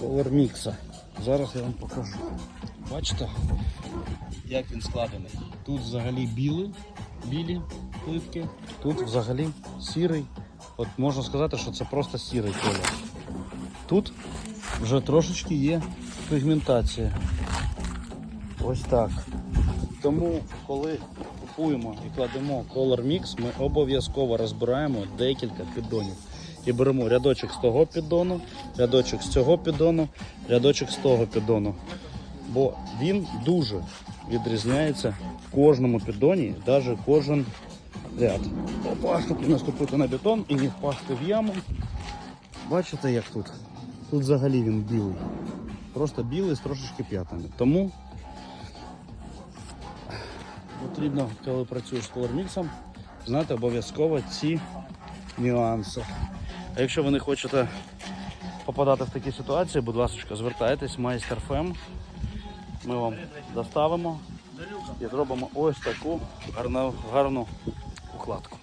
Color Mix. Зараз я вам покажу. Бачите, як він складений. Тут взагалі білий, білі плитки, тут взагалі сірий. От можна сказати, що це просто сірий колір. Тут вже трошечки є пігментація. Ось так. Тому, коли купуємо і кладемо Color Mix, ми обов'язково розбираємо декілька піддонів. І беремо рядочок з того піддону, рядочок з цього піддону, рядочок з того піддону. Бо він дуже відрізняється в кожному піддоні, навіть кожен ряд. Опа, щоб наступити на бетон і не впасти в яму. Бачите, як тут? Тут взагалі він білий. Просто білий з трошечки п'ятами. Тому потрібно, коли працюєш з колорміксом, знати обов'язково ці нюанси. А якщо ви не хочете попадати в такі ситуації, будь ласка, звертайтесь, майстер ФЕМ. Ми вам доставимо і зробимо ось таку гарну, гарну укладку.